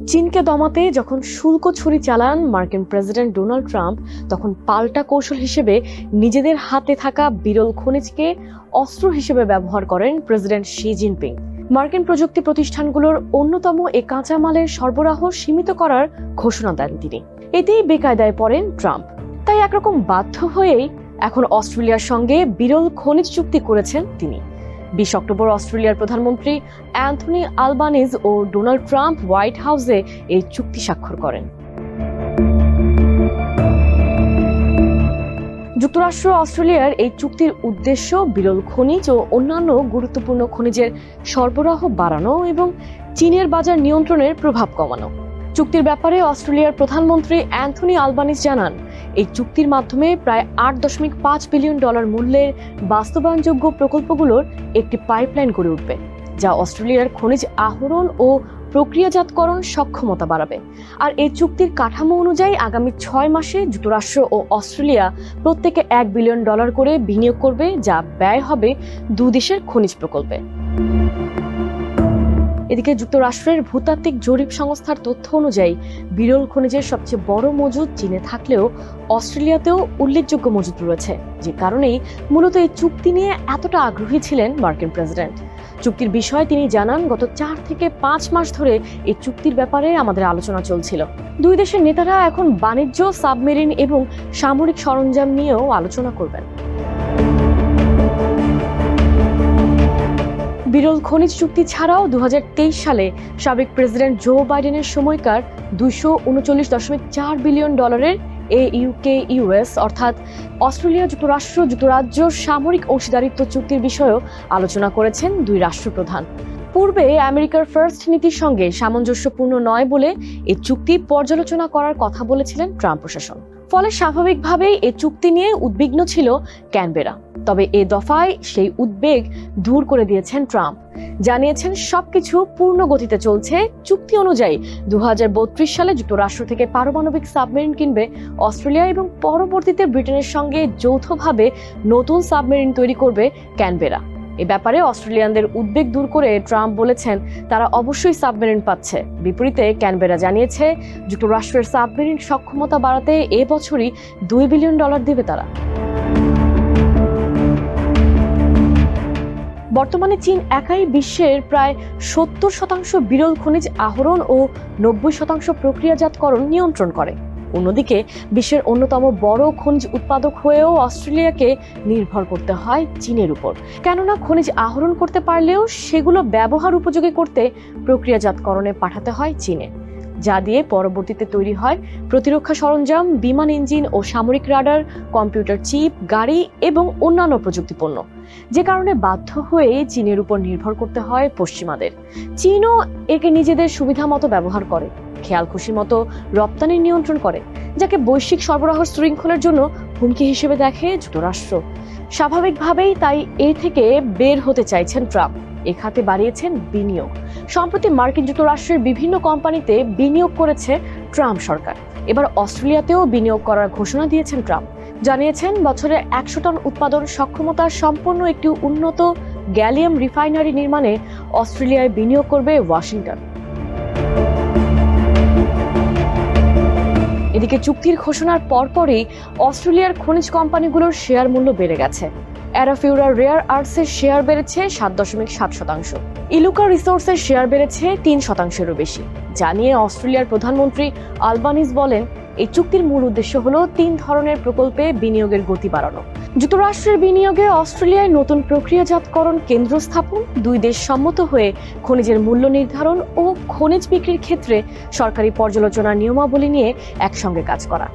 চীনকে দমাতে যখন শুল্ক ছুরি চালান মার্কিন প্রেসিডেন্ট ডোনাল্ড ট্রাম্প, তখন পাল্টা কৌশল হিসেবে নিজেদের হাতে থাকা বিরল খনিজকে অস্ত্র হিসেবে ব্যবহার করেন প্রেসিডেন্ট শি জিনপিং। মার্কিন প্রযুক্তি প্রতিষ্ঠানগুলোর অন্যতম এ কাঁচামালের সরবরাহ সীমিত করার ঘোষণা দেন তিনি। এতেই বেকায়দায় পড়েন ট্রাম্প। তাই একরকম বাধ্য হয়েই এখন অস্ট্রেলিয়ার সঙ্গে বিরল খনিজ চুক্তি করেছেন তিনি। বিশ অক্টোবর অস্ট্রেলিয়ার প্রধানমন্ত্রী অ্যান্থনি আলবানিজ ও ডোনাল্ড ট্রাম্প হোয়াইট হাউসে এই চুক্তি স্বাক্ষর করেন। যুক্তরাষ্ট্র অস্ট্রেলিয়ার এই চুক্তির উদ্দেশ্য বিরল খনিজ ও অন্যান্য গুরুত্বপূর্ণ খনিজের সরবরাহ বাড়ানো এবং চীনের বাজার নিয়ন্ত্রণের প্রভাব কমানো। চুক্তির ব্যাপারে অস্ট্রেলিয়ার প্রধানমন্ত্রী অ্যান্থনি আলবানিজ জানান এই চুক্তির মাধ্যমে প্রায় আট দশমিক পাঁচ বিলিয়ন ডলার মূল্যের বাস্তবায়নযোগ্য প্রকল্পগুলোর একটি পাইপলাইন গড়ে উঠবে, যা অস্ট্রেলিয়ার খনিজ আহরণ ও প্রক্রিয়াজাতকরণ সক্ষমতা বাড়াবে। আর এই চুক্তির কাঠামো অনুযায়ী আগামী ছয় মাসে যুক্তরাষ্ট্র ও অস্ট্রেলিয়া প্রত্যেকে এক বিলিয়ন ডলার করে বিনিয়োগ করবে, যা ব্যয় হবে দু দেশের খনিজ প্রকল্পে। এদিকে যুক্তরাষ্ট্রের ভূতাত্ত্বিক জরিপ সংস্থার তথ্য অনুযায়ী, বিরল খনিজের সবচেয়ে বড় মজুদ চীনে থাকলেও অস্ট্রেলিয়াতেও উল্লেখযোগ্য মজুদ রয়েছে, যে কারণেই মূলত এই চুক্তি নিয়ে এতটা আগ্রহী ছিলেন মার্কিন প্রেসিডেন্ট। চুক্তির বিষয়ে তিনি জানান, গত চার থেকে পাঁচ মাস ধরে এই চুক্তির ব্যাপারে আমাদের আলোচনা চলছিল। দুই দেশের নেতারা এখন বাণিজ্য, সাবমেরিন এবং সামরিক সরঞ্জাম নিয়েও আলোচনা করবেন। বিরল খনিজ চুক্তি ছাড়াও দু হাজার তেইশ সালে সাবেক প্রেসিডেন্ট জো বাইডেনের সময়কার দুশো উনচল্লিশ দশমিক চার বিলিয়ন ডলারের এ ইউকে ইউএস অর্থাৎ অস্ট্রেলিয়া যুক্তরাষ্ট্র, যুক্তরাজ্য সামরিক অংশীদারিত্ব চুক্তির বিষয়েও আলোচনা করেছেন দুই রাষ্ট্রপ্রধান। পূর্বে আমেরিকার ফার্স্ট নীতির সঙ্গে সামঞ্জস্যপূর্ণ নয় বলে এ চুক্তি পর্যালোচনা করার কথা বলেছিলেন ট্রাম্প প্রশাসন। ফলে স্বাভাবিকভাবেই এ চুক্তি নিয়ে উদ্বিগ্ন ছিল ক্যানবেরা। তবে এ দফায় সেই উদ্বেগ দূর করে দিয়েছেন ট্রাম্প। জানিয়েছেন সবকিছু পূর্ণ গতিতে চলছে। চুক্তি অনুযায়ী দু হাজার বত্রিশ সালে যুক্তরাষ্ট্র থেকে পারমাণবিক সাবমেরিন কিনবে অস্ট্রেলিয়া এবং পরবর্তীতে ব্রিটেনের সঙ্গে যৌথভাবে নতুন সাবমেরিন তৈরি করবে ক্যানবেরা। এ ব্যাপারে অস্ট্রেলিয়ানদের উদ্বেগ দূর করে ট্রাম্প বলেছেন, তারা অবশ্যই সাবমেরিন পাচ্ছে। বিপরীতে ক্যানবেরা জানিয়েছে, যুক্তরাষ্ট্রের সাবমেরিন সক্ষমতা বাড়াতে এ বছরই দুই বিলিয়ন ডলার দেবে তারা। বর্তমানে চীন একাই বিশ্বের প্রায় সত্তর শতাংশ বিরল খনিজ আহরণ ও নব্বই শতাংশ প্রক্রিয়াজাতকরণ নিয়ন্ত্রণ করে। অন্যদিকে, বিশ্বের অন্যতম বড় খনিজ উৎপাদক হয়েও অস্ট্রেলিয়াকে নির্ভর করতে হয় চীনের উপর। কেননা, খনিজ আহরণ করতে পারলেও সেগুলো ব্যবহার উপযোগী করতে প্রক্রিয়াজাতকরণে পাঠাতে হয় চীনে। যা দিয়ে পরবর্তীতে তৈরি হয় প্রতিরক্ষা সরঞ্জাম, বিমান ইঞ্জিন ও সামরিক রাডার, কম্পিউটার চিপ, গাড়ি এবং অন্যান্য প্রযুক্তিপণ্য। যে কারণে বাধ্য হয়ে চীনের উপর নির্ভর করতে হয় পশ্চিমাদের। চীনও একে নিজেদের সুবিধা মতো ব্যবহার করে, খেয়াল খুশি মতো রপ্তানি নিয়ন্ত্রণ করে, যাকে বৈশ্বিক সরবরাহ শৃঙ্খলের জন্য হুমকি হিসেবে দেখে যুক্তরাষ্ট্র। স্বাভাবিকভাবেই তাই এ থেকে বের হতে চাইছেন ট্রাম্প। এ খাতে বাড়িয়েছেন বিনিয়োগ। সম্প্রতি মার্কিন যুক্তরাষ্ট্রের বিভিন্ন কোম্পানিতে বিনিয়োগ করেছে ট্রাম্প সরকার। এবার অস্ট্রেলিয়াতেও বিনিয়োগ করার ঘোষণা দিয়েছেন ট্রাম্প। জানিয়েছেন, বছরে একশো টন উৎপাদন সক্ষমতার সম্পন্ন একটি উন্নত গ্যালিয়াম রিফাইনারি নির্মাণে অস্ট্রেলিয়ায় বিনিয়োগ করবে ওয়াশিংটন। এদিকে চুক্তির ঘোষণার পরপরই অস্ট্রেলিয়ার খনিজ কোম্পানিগুলোর শেয়ার মূল্য বেড়ে গেছে। অ্যারাফিউরা রেয়ার আর্টসের শেয়ার বেড়েছে সাত দশমিক সাত শতাংশ। ইলুকা রিসোর্সের শেয়ার বেড়েছে তিন শতাংশেরও বেশি। জানিয়ে অস্ট্রেলিয়ার প্রধানমন্ত্রী আলবানিজ বলেন, এই চুক্তির মূল উদ্দেশ্য হল তিন ধরনের প্রকল্পে বিনিয়োগের গতি বাড়ানো। যুক্তরাষ্ট্রের বিনিয়োগে অস্ট্রেলিয়ায় নতুন প্রক্রিয়াজাতকরণ কেন্দ্র স্থাপন, দুই দেশ সম্মত হয়ে খনিজের মূল্য নির্ধারণ ও খনিজ বিক্রির ক্ষেত্রে সরকারি পর্যালোচনা নিয়মাবলী নিয়ে একসঙ্গে কাজ করা।